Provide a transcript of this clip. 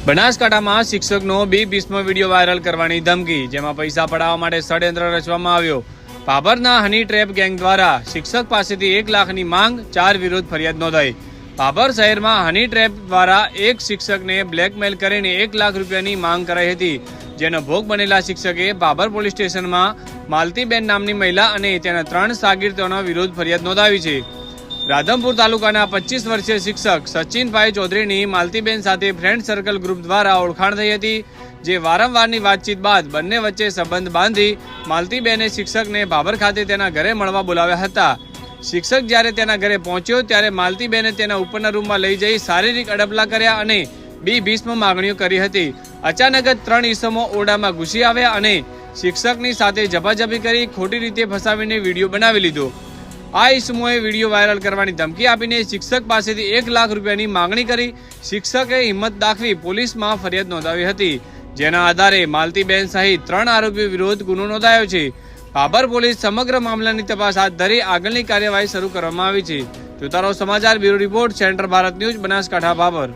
બનાસકાંઠામાં શિક્ષકનો બી ભીષ્મ વીડિયો વાયરલ કરવાની ધમકી, જેમાં પૈસા પડાવવા માટે ષડયંત્ર રચવામાં આવ્યો. પાભરના હની ટ્રેપ ગેંગ દ્વારા શિક્ષક પાસેથી એક લાખની માંગ, ચાર વિરુદ્ધ ફરિયાદ નોંધાઈ. પાભર શહેરમાં હની ટ્રેપ દ્વારા એક શિક્ષકને બ્લેકમેલ કરીને એક લાખ રૂપિયાની માંગ કરાઈ હતી, જેનો ભોગ બનેલા શિક્ષકે ભાભર પોલીસ સ્ટેશનમાં માલતીબેન નામની મહિલા અને તેના ત્રણ સાગીરતોનો વિરુદ્ધ ફરિયાદ નોંધાવી છે. રાધનપુર તાલુકાના પચીસ વર્ષીય શિક્ષક સચિનભાઈ ચૌધરીની માલતીબેન સાથે ફ્રેન્ડ સર્કલ ગ્રુપ દ્વારા ઓળખાણ થઈ હતી, જે વારંવારની વાતચીત બાદ બંને વચ્ચે સંબંધ બાંધી માલતીબેને શિક્ષકને ભાભર ખાતે તેના ઘરે મળવા બોલાવ્યા હતા. શિક્ષક જ્યારે તેના ઘરે પહોંચ્યો, ત્યારે માલતીબેને તેના ઉપરના રૂમમાં લઈ જઈ શારીરિક અડપલા કર્યા અને બી ભીષ્મ માગણીઓ કરી હતી. અચાનક જ ત્રણ ઈસમો ઓરડામાં ઘૂસી આવ્યા અને શિક્ષકની સાથે જબાજબી કરી ખોટી રીતે ફસાવીને વીડિયો બનાવી લીધો. આ ઈસમોએ વીડિયો વાયરલ કરવાની ધમકી આપીને શિક્ષક પાસેથી એક લાખ રૂપિયાની માંગણી કરી શિક્ષકે હિંમત દાખવી પોલીસમાં ફરિયાદ નોંધાવી હતી, જેના આધારે માલતીબેન સહિત ત્રણ આરોપીઓ વિરોધ ગુનો નોંધાયો છે. બાબર પોલીસ સમગ્ર મામલાની તપાસ હાથ ધરી આગળની કાર્યવાહી શરૂ કરવામાં આવી છે. જોતા સમાચાર bureau report centre Bharat news, Banaskantha Bhabhar